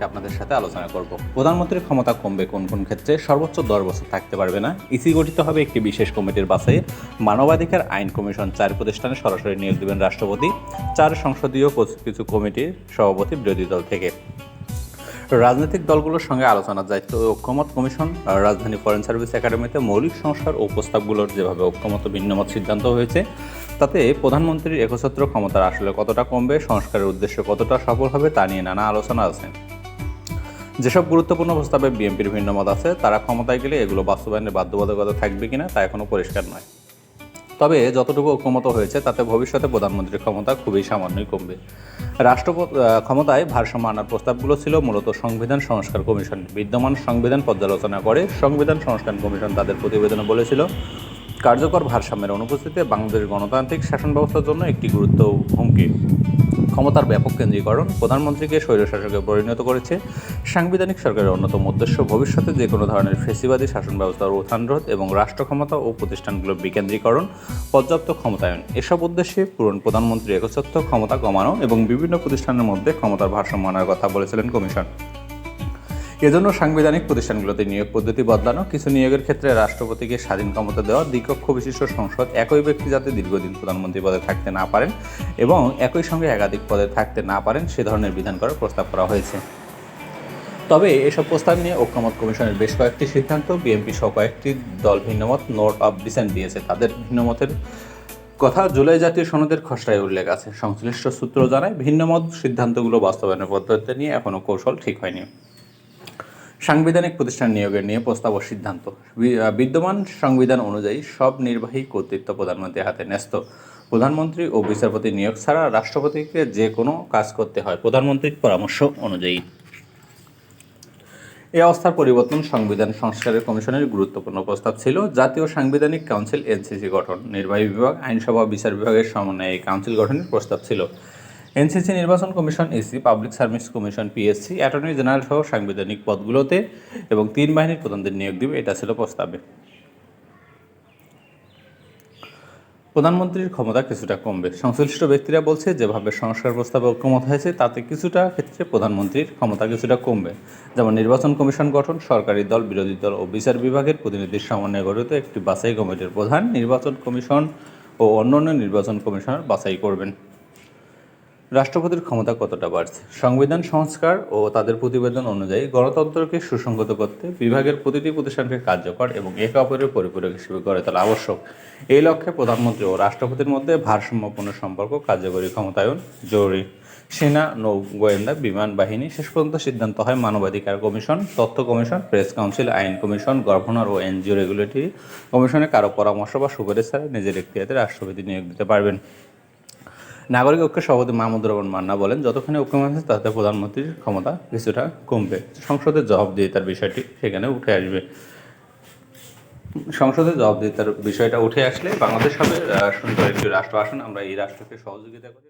আজকে আপনাদের সাথে আলোচনা করব। প্রধানমন্ত্রীর ক্ষমতা কমবে কোন কোন ক্ষেত্রে? সর্বোচ্চ দশ বছর থাকতে পারবে না। ইসি গঠিত হবে একটি বিশেষ কমিটির বাছাইয়ে। মানবাধিকার আইন কমিশন চার প্রতিষ্ঠানে সরাসরি নিয়োগ দেবেন রাষ্ট্রপতি, চার সংসদীয় কিছু কমিটির সভাপতি বিরোধী দল থেকে। রাজনৈতিক দলগুলোর সঙ্গে আলোচনার দায়িত্ব ঐক্যমত কমিশন রাজধানী ফরেন সার্ভিস একাডেমিতে মৌলিক সংস্কার ও প্রস্তাবগুলোর যেভাবে ঐক্যমত ভিন্নমত সিদ্ধান্ত হয়েছে, তাতে প্রধানমন্ত্রীর একছত্র ক্ষমতার আসলে কতটা কমবে, সংস্কারের উদ্দেশ্য কতটা সফল হবে তা নিয়ে নানা আলোচনা আছে। যেসব গুরুত্বপূর্ণ প্রস্তাবে বিএনপির ভিন্ন মত আছে, তারা ক্ষমতায় গেলে এগুলো বাস্তবায়নের বাধ্যবাধকতা থাকবে কিনা তা এখনও পরিষ্কার নয়। তবে যতটুকু ঐক্যমত হয়েছে, তাতে ভবিষ্যতে প্রধানমন্ত্রীর ক্ষমতা খুবই সামান্যই কমবে। রাষ্ট্রপতি ক্ষমতায় ভারসাম্য আনার প্রস্তাবগুলো ছিল মূলত সংবিধান সংস্কার কমিশন। বিদ্যমান সংবিধান পর্যালোচনা করে সংবিধান সংস্কার কমিশন তাদের প্রতিবেদনে বলেছিল, কার্যকর ভারসাম্যের অনুপস্থিতিতে বাংলাদেশ গণতান্ত্রিক শাসন ব্যবস্থার জন্য একটি গুরুত্ব হুমকি। ক্ষমতার ব্যাপক কেন্দ্রীকরণ প্রধানমন্ত্রীকে স্বৈরশাসকে পরিণত করেছে। সাংবিধানিক সরকারের অন্যতম উদ্দেশ্য ভবিষ্যতে যে কোনো ধরনের ফেসিবাদী শাসন ব্যবস্থার উত্থান রোধ এবং রাষ্ট্র ক্ষমতা ও প্রতিষ্ঠানগুলোর বিকেন্দ্রীকরণ, পর্যাপ্ত ক্ষমতায়ন। এসব উদ্দেশ্যে পূরণ প্রধানমন্ত্রী একচ্ছত্ব ক্ষমতা কমানো এবং বিভিন্ন প্রতিষ্ঠানের মধ্যে ক্ষমতার ভারসাম্য আনার কথা বলেছিলেন কমিশন। এজন্য সাংবিধানিক প্রতিষ্ঠানগুলোতে নিয়োগ পদ্ধতি বদলানো, কিছু নিয়োগের ক্ষেত্রে রাষ্ট্রপতিকে স্বাধীন ক্ষমতা দেওয়া, দ্বিকক্ষ বিশিষ্ট সংসদ, একই ব্যক্তি যাতে দীর্ঘদিন প্রধানমন্ত্রী পদে থাকতে না পারেন এবং একই সঙ্গে একাধিক পদে থাকতে না পারেন, সে ধরনের বিধান করার প্রস্তাব করা হয়েছে। তবে এসব প্রস্তাব নিয়ে ঐক্যমত কমিশনের বেশ কয়েকটি সিদ্ধান্ত, বিএনপি সহ কয়েকটি দল ভিন্নমত নোট অফ ডিসেন্ট দিয়েছে। তাদের ভিন্নমতের কথা জুলাই জাতীয় সনদের খসড়ায় উল্লেখ আছে। সংশ্লিষ্ট সূত্র জানায়, ভিন্নমত সিদ্ধান্তগুলো বাস্তবায়নের পদ্ধতি নিয়ে এখনও কৌশল ঠিক হয়নি। সাংবিধানিক প্রতিষ্ঠান নিয়োগের নিয়ে প্রস্তাব ও সিদ্ধান্ত। বিদ্যমান সংবিধান অনুযায়ী সব নির্বাহী কর্তৃত্ব প্রধানমন্ত্রীর হাতে ন্যস্ত। প্রধানমন্ত্রী ও বিচারপতি নিয়োগ ছাড়া রাষ্ট্রপতিকে যে কোনো কাজ করতে হয়। প্রধানমন্ত্রীর পরামর্শ অনুযায়ী। এই অবস্থার পরিবর্তন সংবিধান সংস্কারের কমিশনের গুরুত্বপূর্ণ প্রস্তাব ছিল। জাতীয় সাংবিধানিক কাউন্সিল, এনসিসি গঠন। নির্বাহী বিভাগ, আইনসভা বিচার বিভাগের সমন্বয়ে এই কাউন্সিল গঠনের প্রস্তাব ছিল। এনসিসি নির্বাচন commission, EC, public service commission, PSC, attorney general সহ সাংবিধানিক পদগুলোতে এবং তিন বাহিনীর প্রধানদের নিয়োগ দিবে, এটা ছিল প্রস্তাবে। প্রধানমন্ত্রীর ক্ষমতা কিছুটা কমবে। সংশ্লিষ্ট ব্যক্তিরা বলছে, যেভাবে সংস্কার প্রস্তাবে ঐক্যমত হয়েছে, তাতে কিছুটা ক্ষেত্রে প্রধানমন্ত্রীর ক্ষমতা কিছুটা কমবে। যেমন নির্বাচন কমিশন গঠন, সরকারি দল, বিরোধী দল ও বিচার বিভাগের প্রতিনিধির সমন্বয়ে গঠিত একটি বাছাই কমিটির প্রধান নির্বাচন কমিশন ও অন্যান্য নির্বাচন কমিশনার বাছাই করবেন। রাষ্ট্রপতির ক্ষমতা কতটা বাড়ছে? সংবিধান, সংস্কার ও তাদের প্রতিবেদন অনুযায়ী গণতন্ত্রকে সুসংগত করতে বিভাগের প্রতিটি প্রতিষ্ঠানকে কার্যকর এবং একে অপরের পরিপূরক হিসেবে গড়ে তোলা আবশ্যক। এই লক্ষ্যে প্রধানমন্ত্রী ও রাষ্ট্রপতির মধ্যে ভারসাম্যপূর্ণ সম্পর্ক, কার্যকরী ক্ষমতায়ন জরুরি। সেনা, নৌ, গোয়েন্দা, বিমান বাহিনী, শেষ পর্যন্ত সিদ্ধান্ত হয় মানবাধিকার কমিশন, তথ্য কমিশন, প্রেস কাউন্সিল, আইন কমিশন, গভর্নর ও এনজিও রেগুলেটরি কমিশনে কারও পরামর্শ বা সুপারিশ ছাড়া নিজের এখতিয়ারে রাষ্ট্রপতি নিয়োগ দিতে পারবেন। নাগরিক ঐক্যের সভাপতি মাহমুদুর রহমান মান্না বলেন, যতখানি ঐক্যমত আছে তাতে প্রধানমন্ত্রীর ক্ষমতা কিছুটা কমবে। সংসদের তার বিষয়টি সেখানে উঠে আসবে। সংসদের তার বিষয়টা উঠে আসলে বাংলাদেশ হবে সুন্দর একটি রাষ্ট্র। আসন, আমরা এই রাষ্ট্রকে সহযোগিতা করি।